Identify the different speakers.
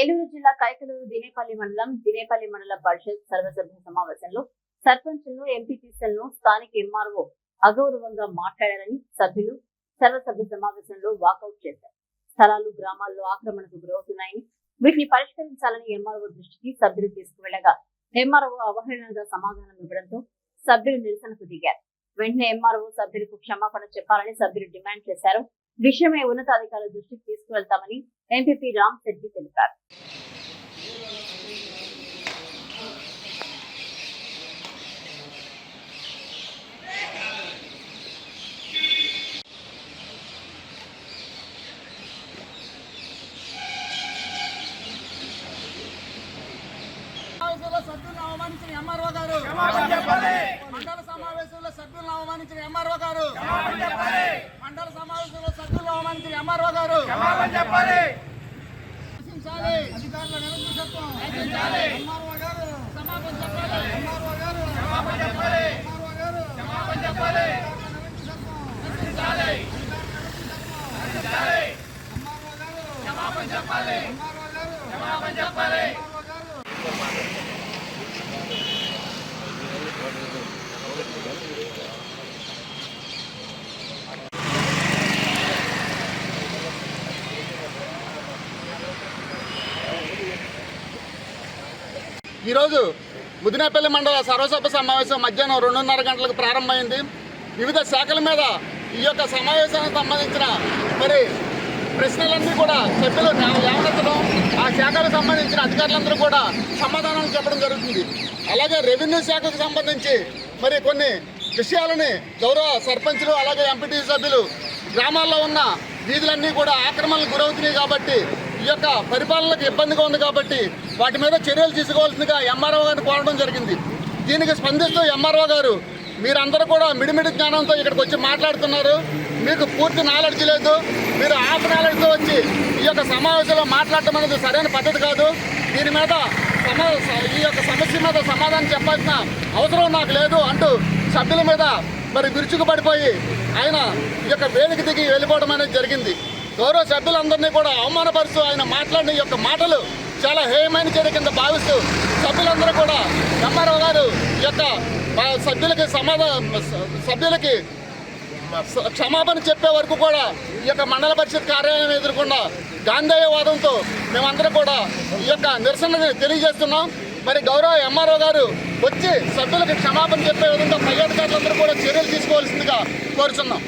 Speaker 1: ఏలూరు జిల్లా కైకలూరు దినేపల్లి మండలం దినేపల్లి మండల పరిషత్ సర్వసభ్య సమావేశంలో సర్పంచులను ఎంపీటీసీలను స్థానిక ఎంఆర్ఓ అగౌరవంగా మాట్లాడారని సభ్యులు సర్వసభ్య సమావేశంలో వాకౌట్ చేశారు. స్థలాలు గ్రామాల్లో ఆక్రమణకు గురవుతున్నాయని వీటిని పరిష్కరించాలని ఎంఆర్ఓ దృష్టికి సభ్యులు తీసుకువెళ్ళగా ఎంఆర్ఓ అవహేళనగా సమాధానం ఇవ్వడంతో సభ్యులు నిరసనకు దిగారు. వెంటనే ఎంఆర్ఓ సభ్యులకు క్షమాపణ చెప్పాలని సభ్యులు డిమాండ్ చేశారు. విషయమే ఉన్నతాధికారుల దృష్టికి తీసుకువెళ్తామని ఎంపీపీ రామ్ శెట్టి తెలిపారు
Speaker 2: సమావేశంలో సభ్యులను అవమానించిన ఎంఆర్ఓ గారు మండల సమావేశంలో సభ్యులను అవమానించిన ఎంఆర్ఓ గారు మండల సమావేశంలో సభ్యులను అవమానించిన ఎంఆర్ఓ గారు. అధికారుల నిరంకుశత్వం. ఎంఆర్ఓ గారు. ఎంఆర్ఓ గారు. ఎంఆర్ఓ గారు. అధికారుల నిరంకుశత్వం. ఎంఆర్ఓ గారు. ఎంఆర్ఓ గారు.
Speaker 3: ఈరోజు ముదినేపల్లి మండల సర్వసభ సమావేశం మధ్యాహ్నం రెండున్నర గంటలకు ప్రారంభమైంది. వివిధ శాఖల మీద ఈ యొక్క సమావేశానికి సంబంధించిన మరి ప్రశ్నలన్నీ కూడా సభ్యులు లేవనెత్తడం ఆ శాఖకు సంబంధించిన అధికారులందరూ కూడా సమాధానాలు చెప్పడం జరుగుతుంది. అలాగే రెవెన్యూ శాఖకు సంబంధించి మరి కొన్ని విషయాలని గౌరవ సర్పంచులు అలాగే ఎంపీటీ సభ్యులు గ్రామాల్లో ఉన్న వీధులన్నీ కూడా ఆక్రమణలకు గురవుతున్నాయి కాబట్టి ఈ యొక్క పరిపాలనకు ఇబ్బందిగా ఉంది కాబట్టి వాటి మీద చర్యలు తీసుకోవాల్సిందిగా ఎంఆర్ఓ గారిని కోరడం జరిగింది. దీనికి స్పందిస్తూ ఎంఆర్ఓ గారు మీరందరూ కూడా మిడిమిడి జ్ఞానంతో ఇక్కడికి వచ్చి మాట్లాడుతున్నారు. మీకు పూర్తి నాలెడ్జ్ లేదు. మీరు హాఫ్ నాలెడ్జ్తో వచ్చి ఈ యొక్క సమావేశంలో మాట్లాడటం అనేది సరైన పద్ధతి కాదు. దీని మీద సమా ఈ యొక్క సమస్య మీద సమాధానం చెప్పాల్సిన అవసరం నాకు లేదు అంటూ సభ్యుల మీద మరి విరుచుకు పడిపోయి ఆయన ఈ యొక్క వేదిక దిగి వెళ్ళిపోవడం అనేది జరిగింది. గౌరవ సభ్యులందరినీ కూడా అవమానపరుస్తూ ఆయన మాట్లాడిన యొక్క మాటలు చాలా హేయమైన చర్య కింద భావిస్తూ సభ్యులందరూ కూడా ఎంఆర్ఓ గారు ఈ యొక్క సభ్యులకి సమాధాన సభ్యులకి క్షమాపణ చెప్పే వరకు కూడా ఈ యొక్క మండల పరిషత్ కార్యాలయం ఎదుర్కొన్న గాంధేయవాదంతో మేమందరం కూడా ఈ యొక్క నిరసనని తెలియజేస్తున్నాం. మరి గౌరవ ఎంఆర్ఓ గారు వచ్చి సభ్యులకు క్షమాపణ చెప్పే విధంగా పై అధికారులందరూ కూడా చర్యలు తీసుకోవాల్సిందిగా కోరుచున్నాం.